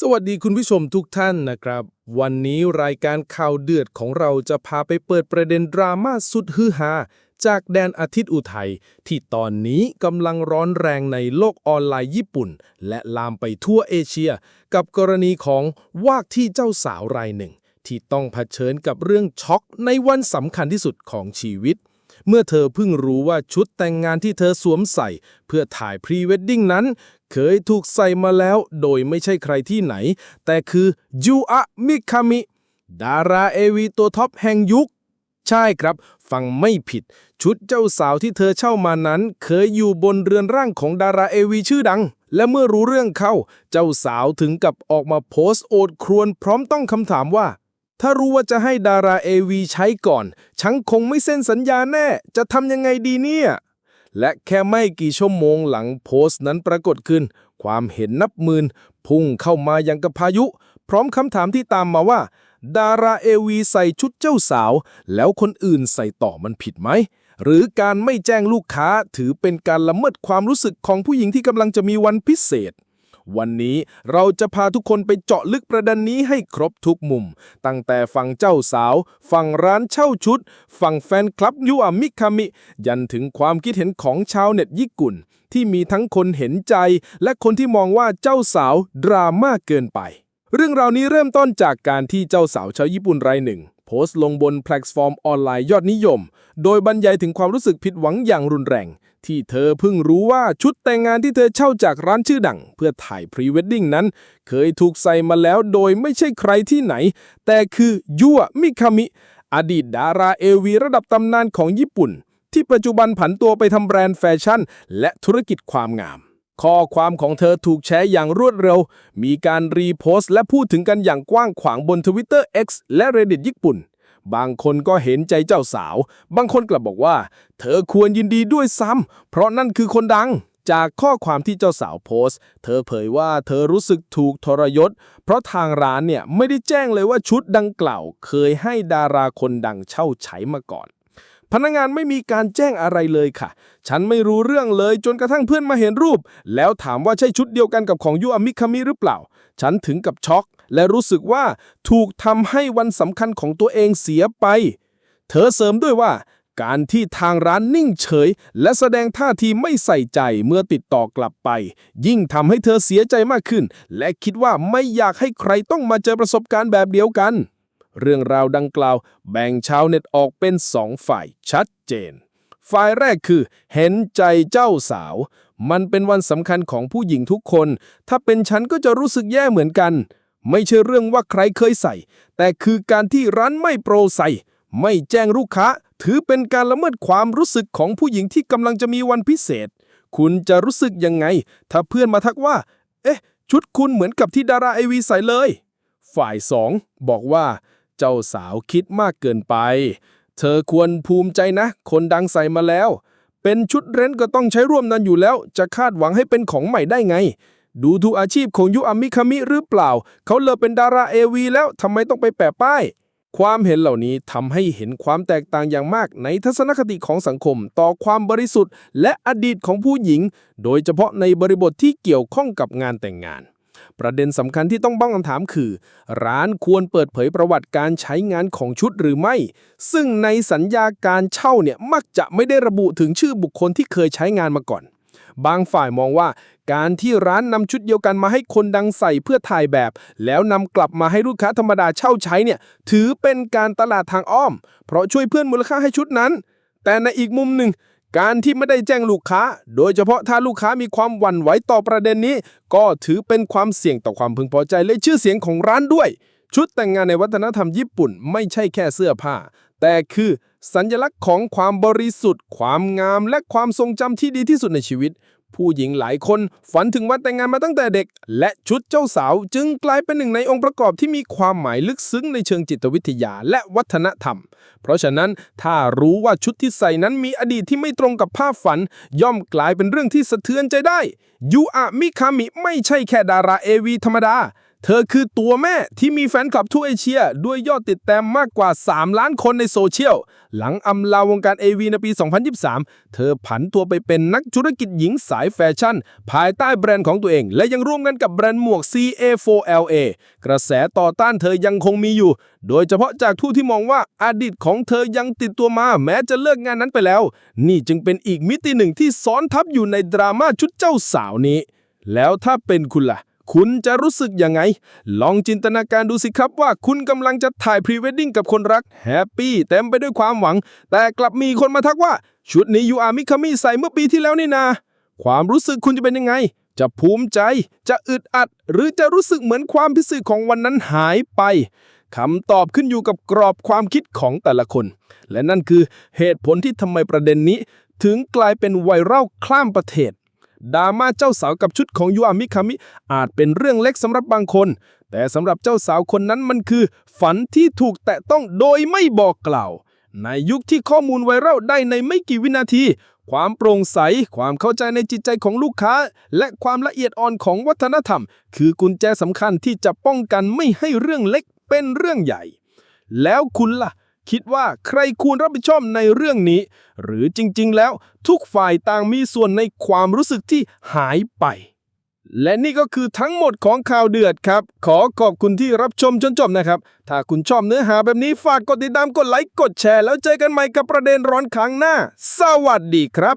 สวัสดีคุณผู้ชมทุกท่านนะครับ วันนี้รายการข่าวเดือดของเราจะพาไปเปิดประเด็นดราม่าสุดฮือฮาจากแดนอาทิตย์อุทัยที่ตอนนี้กำลังร้อนแรงในโลกออนไลน์ญี่ปุ่น และลามไปทั่วเอเชีย กับกรณีของวากที่เจ้าสาวรายหนึ่ง ที่ต้องเผชิญกับเรื่องช็อกในวันสำคัญที่สุดของชีวิต เมื่อเธอเพิ่งรู้ว่าชุดแต่งงานที่เธอสวมใส่ เพื่อถ่ายพรีเวดดิ้งนั้น เคยถูกใส่มาแล้วโดยไม่ใช่ใครที่ไหน แต่คือยูอะมิคามิ ดาราเอวีตัวท็อปแห่งยุค ใช่ครับ ฟังไม่ผิด ชุดเจ้าสาวที่เธอเช่ามานั้น เคยอยู่บนเรือนร่างของดาราเอวีชื่อดังและเมื่อรู้เรื่องเข้า เจ้าสาวถึงกับออกมาโพสต์โอดครวญพร้อมต้องคำถามว่า ถ้ารู้ว่าจะให้ดาราเอวีใช้ก่อน ฉันคงไม่เซ็นสัญญาแน่ จะทำยังไงดีเนี่ย และแค่ไม่กี่ชั่วโมงหลังโพสต์นั้นปรากฏขึ้น ความเห็นนับหมื่นพุ่งเข้ามาอย่างกับพายุ พร้อมคำถามที่ตามมาว่า ดาราเอวีใส่ชุดเจ้าสาว แล้วคนอื่นใส่ต่อมันผิดไหม หรือการไม่แจ้งลูกค้าถือเป็นการละเมิดความรู้สึกของผู้หญิงที่กำลังจะมีวันพิเศษ วันนี้เราจะพาทุกคนไปเจาะลึกประเด็นนี้ให้ครบทุกมุม ตั้งแต่ฝั่งเจ้าสาว ฝั่งร้านเช่าชุด ฝั่งแฟนคลับยูอามิคามิ ยันถึงความคิดเห็นของชาวเน็ตญี่ปุ่น ที่มีทั้งคนเห็นใจ และคนที่มองว่าเจ้าสาวดราม่าเกินไป เรื่องราวนี้เริ่มต้นจากการที่เจ้าสาวชาวญี่ปุ่นรายหนึ่ง โพสต์ลงบนแพลตฟอร์มออนไลน์ยอดนิยม โดยบรรยายถึงความรู้สึกผิดหวังอย่างรุนแรง ที่เธอเพิ่งรู้ว่าชุดแต่งงานที่เธอเช่าจากร้านชื่อดัง เพื่อถ่ายพรีเวดดิ้งนั้น เคยถูกใส่มาแล้วโดยไม่ใช่ใครที่ไหน แต่คือยุอะมิคามิ อดีตดาราเอวีระดับตำนานของญี่ปุ่น ที่ปัจจุบันผันตัวไปทำแบรนด์แฟชั่น และธุรกิจความงาม ข้อความของเธอถูกแชร์อย่างรวดเร็ว มีการรีโพสต์และพูดถึงกันอย่างกว้างขวางบน Twitter X และ Reddit ญี่ปุ่น บางคนก็เห็นใจเจ้าสาว บางคนกลับบอกว่า เธอควรยินดีด้วยซ้ำ เพราะนั่นคือคนดัง จากข้อความที่เจ้าสาวโพสต์ เธอเผยว่าเธอรู้สึกถูกทรยศ เพราะทางร้านเนี่ยไม่ได้แจ้งเลยว่าชุดดังกล่าว เคยให้ดาราคนดังเช่าใช้มาก่อน พนักงานไม่มีการแจ้งอะไรเลยค่ะ ฉันไม่รู้เรื่องเลยจนกระทั่งเพื่อนมาเห็นรูป แล้วถามว่าใช่ชุดเดียวกันกับของยูอามิคามิหรือเปล่า ฉันถึงกับช็อก และรู้สึกว่าถูกทำให้วันสำคัญของตัวเองเสียไป เธอเสริมด้วยว่าการที่ทางร้านนิ่งเฉย และแสดงท่าทีไม่ใส่ใจเมื่อติดต่อกลับไป ยิ่งทำให้เธอเสียใจมากขึ้น และคิดว่าไม่อยากให้ใครต้องมาเจอประสบการณ์แบบเดียวกัน เรื่องราวดังกล่าวแบ่งชาวเน็ตออกเป็นสองฝ่ายชัดเจน ฝ่ายแรกคือ เห็นใจเจ้าสาว มันเป็นวันสำคัญของผู้หญิงทุกคน ถ้าเป็นฉันก็จะรู้สึกแย่เหมือนกัน ไม่ใช่เรื่องว่าใครเคยใส่ แต่คือการที่ร้านไม่โปรใส่ ไม่แจ้งลูกค้า ถือเป็นการละเมิดความรู้สึกของผู้หญิงที่กำลังจะมีวันพิเศษ คุณจะรู้สึกยังไง ถ้าเพื่อนมาทักว่า เอ๊ะ ชุดคุณเหมือนกับที่ดาราไอวีใส่เลย ฝ่ายสองบอกว่า เจ้าสาวคิดมากเกินไป เธอควรภูมิใจนะ คนดังใส่มาแล้ว เป็นชุดเรนท์ก็ต้องใช้ร่วมนั้นอยู่แล้ว จะคาดหวังให้เป็นของใหม่ได้ไง ดูทุกอาชีพของยุอามิคามิหรือเปล่า เขาเลิกเป็นดาราเอวีแล้วทำไมต้องไปแปะป้าย ความเห็นเหล่านี้ทำให้เห็นความแตกต่างอย่างมากในทัศนคติของสังคม ต่อความบริสุทธิ์ และอดีตของผู้หญิง โดยเฉพาะในบริบทที่เกี่ยวข้องกับงานแต่งงาน ประเด็นสำคัญที่ต้องบ้างคำถามคือ ร้านควรเปิดเผยประวัติการใช้งานของชุดหรือไม่ ซึ่งในสัญญาการเช่าเนี่ยมักจะไม่ได้ระบุถึงชื่อบุคคลที่เคยใช้งานมาก่อน บางฝ่ายมองว่า การที่ร้านนำชุดเดียวกันมาให้คนดังใส่เพื่อถ่ายแบบ แล้วนำกลับมาให้ลูกค้าธรรมดาเช่าใช้เนี่ยถือเป็นการตลาดทางอ้อม เพราะช่วยเพื่อนมูลค่าให้ชุดนั้น แต่ในอีกมุมหนึ่ง การที่ไม่ได้แจ้งลูกค้า โดยเฉพาะถ้าลูกค้ามีความหวั่นไหวต่อประเด็นนี้ ก็ถือเป็นความเสี่ยงต่อความพึงพอใจและชื่อเสียงของร้านด้วย ชุดแต่งงานในวัฒนธรรมญี่ปุ่นไม่ใช่แค่เสื้อผ้า แต่คือสัญลักษณ์ของความบริสุทธิ์ ความงาม และความทรงจำที่ดีที่สุดในชีวิต ผู้หญิงหลายคนฝันถึงวันแต่งงานมาตั้งแต่เด็ก และชุดเจ้าสาวจึงกลายเป็นหนึ่งในองค์ประกอบที่มีความหมายลึกซึ้งในเชิงจิตวิทยาและวัฒนธรรม เพราะฉะนั้นถ้ารู้ว่าชุดที่ใส่นั้นมีอดีตที่ไม่ตรงกับภาพฝัน ย่อมกลายเป็นเรื่องที่สะเทือนใจได้ยูอะมิคามิไม่ใช่แค่ดาราเอวีธรรมดา เธอคือตัวแม่ที่มีแฟนคลับทั่วเอเชีย ด้วยยอดติดตามมากกว่า 3 ล้านคนในโซเชียล หลังอำลาวงการ AV ในปี 2023 เธอผันตัวไปเป็นนักธุรกิจหญิงสายแฟชั่น ภายใต้แบรนด์ของตัวเอง และยังร่วมกันกับแบรนด์หมวก CA4LA กระแสต่อต้านเธอยังคงมีอยู่ โดยเฉพาะจากผู้ที่มองว่าอดีตของเธอยังติดตัวมาแม้จะเลิกงานนั้นไปแล้ว นี่จึงเป็นอีกมิติหนึ่งที่ซ้อนทับอยู่ในดราม่าชุดเจ้าสาวนี้ แล้วถ้าเป็นคุณล่ะ คุณจะรู้สึกยังไง ลองจินตนาการดูสิครับว่าคุณกำลังจะถ่ายพรีเวดดิ้งกับคนรักแฮปปี้เต็มไปด้วยความหวัง แต่กลับมีคนมาทักว่า ชุดนี้ยูอามิคามิใส่เมื่อปีที่แล้วนี่นา ความรู้สึกคุณจะเป็นยังไง จะภูมิใจ จะอึดอัด หรือจะรู้สึกเหมือนความพิเศษของวันนั้นหายไปคำตอบขึ้นอยู่กับกรอบความคิดของแต่ละคน และนั่นคือเหตุผลที่ทำไมประเด็นนี้ ถึงกลายเป็นไวรัลข้ามประเทศ ดราม่าเจ้าสาวกับชุดของยูอามิคามิ อาจเป็นเรื่องเล็กสำหรับบางคน แต่สำหรับเจ้าสาวคนนั้นมันคือ ฝันที่ถูกแตะต้องโดยไม่บอกกล่าว ในยุคที่ข้อมูลไวรัลได้ในไม่กี่วินาที ความโปร่งใส ความเข้าใจในจิตใจของลูกค้า และความละเอียดอ่อนของวัฒนธรรม คือกุญแจสำคัญที่จะป้องกันไม่ให้เรื่องเล็กเป็นเรื่องใหญ่ แล้วคุณล่ะ คิดว่าใครควรรับผิดชอบในเรื่องนี้ หรือจริงๆ แล้วทุกฝ่ายต่างมีส่วนในความรู้สึกที่หายไป และนี่ก็คือทั้งหมดของข่าวเดือดครับ ขอขอบคุณที่รับชมจนจบนะครับ ถ้าคุณชอบเนื้อหาแบบนี้ฝากกดติดตามกดไลค์กดแชร์ แล้วเจอกันใหม่กับประเด็นร้อนครั้งหน้า สวัสดีครับ